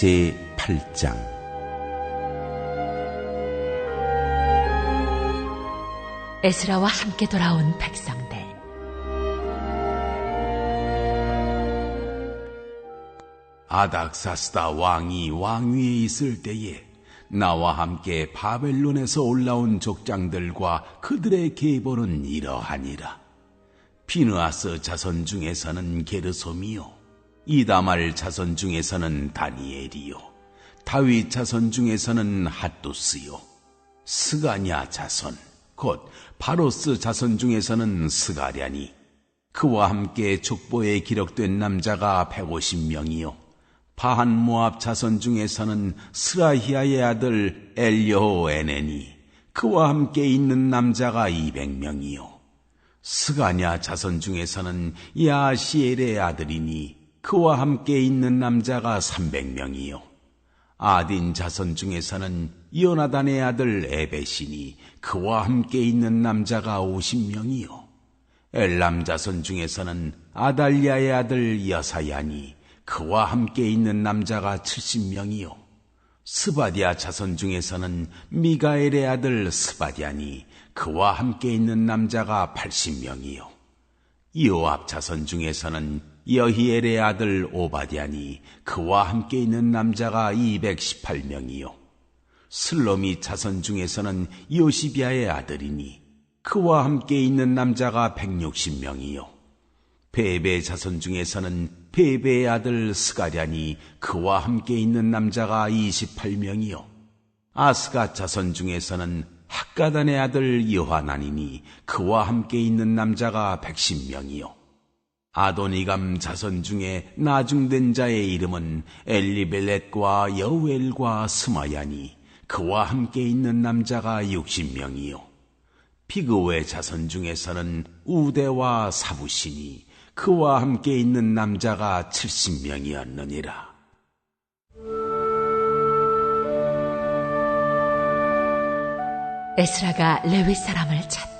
제 8장 에스라와 함께 돌아온 백성들. 아닥사스다 왕이 왕위에 있을 때에 나와 함께 바벨론에서 올라온 족장들과 그들의 계보는 이러하니라. 피느아스 자손 중에서는 게르솜이요. 이다말 자손 중에서는 다니엘이요. 다윗 자손 중에서는 핫두스요. 스가냐 자손, 곧 바로스 자손 중에서는 스가랴니. 그와 함께 족보에 기록된 남자가 150명이요. 바한 모압 자손 중에서는 스라히아의 아들 엘여호 에네니. 그와 함께 있는 남자가 200명이요. 스가냐 자손 중에서는 야시엘의 아들이니 그와 함께 있는 남자가 300명이요. 아딘 자손 중에서는 요나단의 아들 에베시니 그와 함께 있는 남자가 50명이요. 엘람 자손 중에서는 아달리아의 아들 여사야니 그와 함께 있는 남자가 70명이요. 스바디아 자손 중에서는 미가엘의 아들 스바디아니 그와 함께 있는 남자가 80명이요. 요압 자손 중에서는 여히엘의 아들 오바디아니 그와 함께 있는 남자가 218명이요. 슬로미 자손 중에서는 요시비아의 아들이니 그와 함께 있는 남자가 160명이요. 베베 자손 중에서는 베베의 아들 스가랴니 그와 함께 있는 남자가 28명이요. 아스가 자손 중에서는 학가단의 아들 요하나니니 그와 함께 있는 남자가 110명이요. 아도니감 자손 중에 나중된 자의 이름은 엘리벨렛과 여우엘과 스마야니 그와 함께 있는 남자가 60명이요. 피그웨 자손 중에서는 우대와 사부시니 그와 함께 있는 남자가 70명이었느니라. 에스라가 레위 사람을 찾다.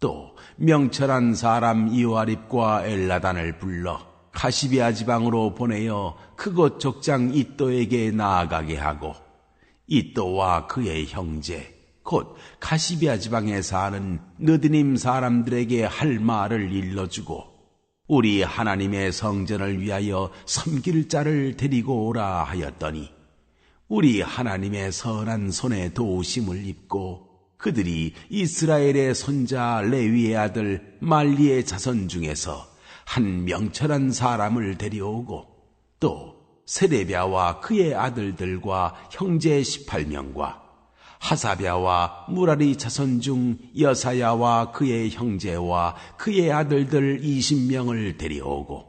또 명철한 사람 이와립과 엘라단을 불러 가시비아 지방으로 보내어 그곳 족장 이또에게 나아가게 하고 이또와 그의 형제 곧 가시비아 지방에 사는 느드님 사람들에게 할 말을 일러주고 우리 하나님의 성전을 위하여 섬길 자를 데리고 오라 하였더니 우리 하나님의 선한 손에 도우심을 입고 그들이 이스라엘의 손자 레위의 아들 말리의 자손 중에서 한 명철한 사람을 데려오고 또 세레비아와 그의 아들들과 형제 18명과 하사비아와 무라리 자손 중 여사야와 그의 형제와 그의 아들들 20명을 데려오고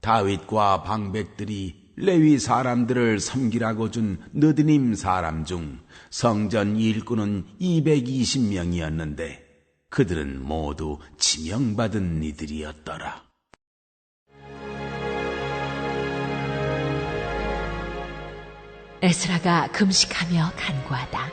다윗과 방백들이 레위 사람들을 섬기라고 준 느드님 사람 중 성전 일꾼은 220명이었는데 그들은 모두 지명받은 이들이었더라. 에스라가 금식하며 간구하다.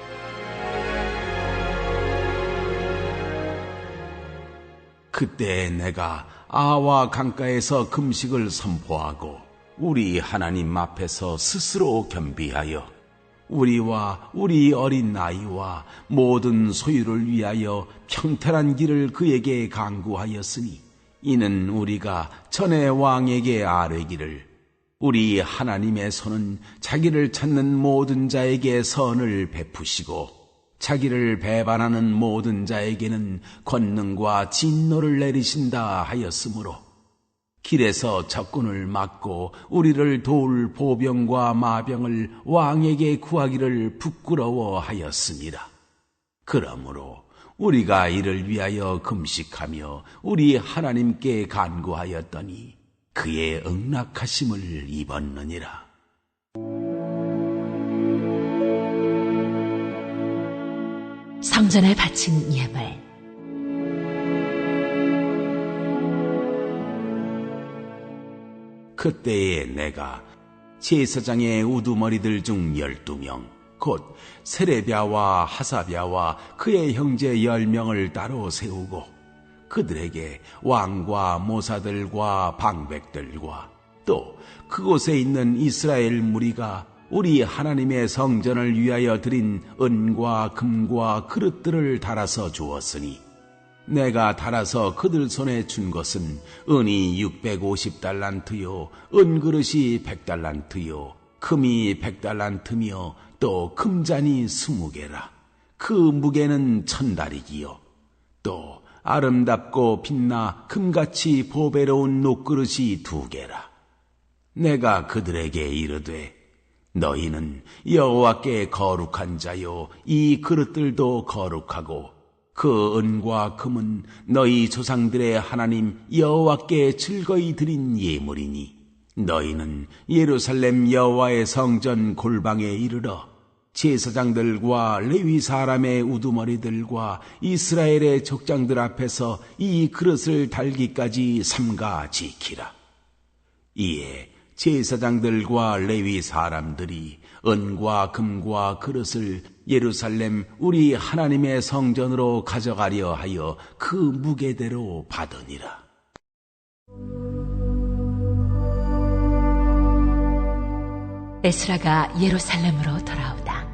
그때 내가 아와 강가에서 금식을 선포하고 우리 하나님 앞에서 스스로 겸비하여 우리와 우리 어린 나이와 모든 소유를 위하여 평탄한 길을 그에게 강구하였으니 이는 우리가 전에 왕에게 아뢰기를 우리 하나님의 손은 자기를 찾는 모든 자에게 선을 베푸시고 자기를 배반하는 모든 자에게는 권능과 진노를 내리신다 하였으므로 길에서 적군을 막고 우리를 도울 보병과 마병을 왕에게 구하기를 부끄러워하였습니다. 그러므로 우리가 이를 위하여 금식하며 우리 하나님께 간구하였더니 그의 응락하심을 입었느니라. 성전에 바친 예물 그때에 내가 제사장의 우두머리들 중 열두 명, 곧 세레비아와 하사비아와 그의 형제 열 명을 따로 세우고 그들에게 왕과 모사들과 방백들과 또 그곳에 있는 이스라엘 무리가 우리 하나님의 성전을 위하여 드린 은과 금과 그릇들을 달아서 주었으니 내가 달아서 그들 손에 준 것은 은이 650달란트요, 은그릇이 100달란트요, 금이 100달란트며 또 금잔이 20개라. 그 무게는 천달이기요. 또 아름답고 빛나 금같이 보배로운 녹그릇이 두 개라. 내가 그들에게 이르되 너희는 여호와께 거룩한 자요 이 그릇들도 거룩하고 그 은과 금은 너희 조상들의 하나님 여호와께 즐거이 드린 예물이니 너희는 예루살렘 여호와의 성전 골방에 이르러 제사장들과 레위 사람의 우두머리들과 이스라엘의 족장들 앞에서 이 그릇을 달기까지 삼가 지키라. 이에 제사장들과 레위 사람들이 은과 금과 그릇을 예루살렘 우리 하나님의 성전으로 가져가려 하여 그 무게대로 받으니라. 에스라가 예루살렘으로 돌아오다.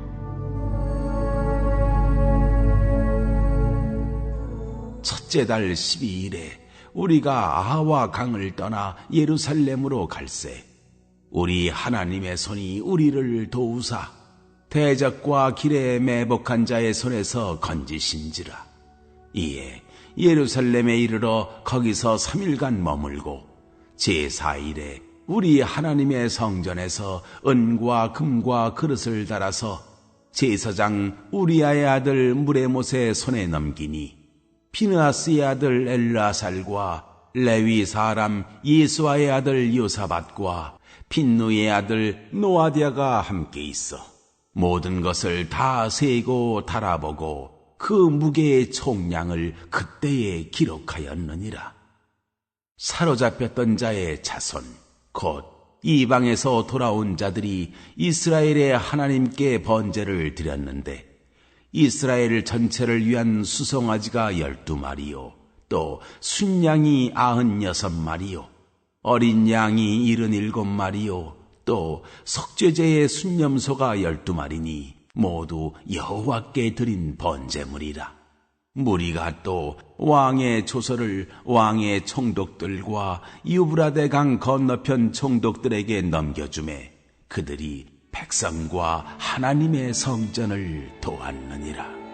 첫째 달 12일에 우리가 아하와 강을 떠나 예루살렘으로 갈새 우리 하나님의 손이 우리를 도우사 대적과 길에 매복한 자의 손에서 건지신지라. 이에 예루살렘에 이르러 거기서 3일간 머물고 제4일에 우리 하나님의 성전에서 은과 금과 그릇을 달아서 제사장 우리아의 아들 무레못의 손에 넘기니 피느아스의 아들 엘라살과 레위 사람 예수아의 아들 요사밭과 핀누의 아들 노아디아가 함께 있어 모든 것을 다 세고 달아보고 그 무게의 총량을 그때에 기록하였느니라. 사로잡혔던 자의 자손, 곧 이방에서 돌아온 자들이 이스라엘의 하나님께 번제를 드렸는데 이스라엘 전체를 위한 수송아지가 열두 마리요, 또 순양이 아흔 여섯 마리요, 어린 양이 일흔일곱 마리요, 또 속죄제의 순념소가 열두 마리니 모두 여호와께 드린 번제물이라. 무리가 또 왕의 조서를 왕의 총독들과 유브라데 강 건너편 총독들에게 넘겨주매 그들이 백성과 하나님의 성전을 도왔느니라.